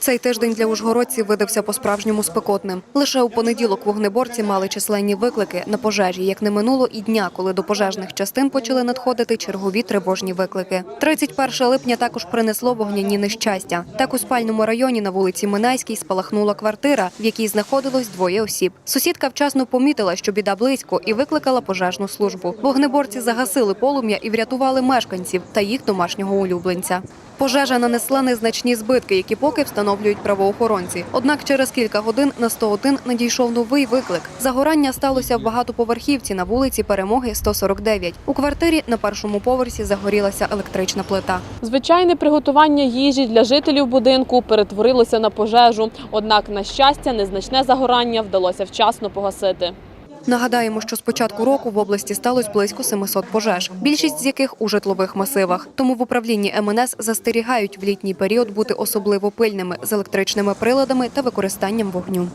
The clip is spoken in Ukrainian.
Цей тиждень для ужгородців видався по-справжньому спекотним. Лише у понеділок вогнеборці мали численні виклики на пожежі, як не минуло і дня, коли до пожежних частин почали надходити чергові тривожні виклики. 31 липня також принесло вогняні нещастя. Так у спальному районі на вулиці Минайській спалахнула квартира, в якій знаходилось двоє осіб. Сусідка вчасно помітила, що біда близько, і викликала пожежну службу. Вогнеборці загасили полум'я і врятували мешканців та їх домашнього улюбленця. Пожежа нанесла незначні збитки, які поки встановлюють правоохоронці. Однак через кілька годин на 101 надійшов новий виклик. Загорання сталося в багатоповерхівці на вулиці Перемоги 149. У квартирі на першому поверсі загорілася електрична плита. Звичайне приготування їжі для жителів будинку перетворилося на пожежу. Однак, на щастя, незначне загорання вдалося вчасно погасити. Нагадаємо, що з початку року в області сталося близько 700 пожеж, більшість з яких у житлових масивах. Тому в управлінні МНС застерігають в літній період бути особливо пильними з електричними приладами та використанням вогню.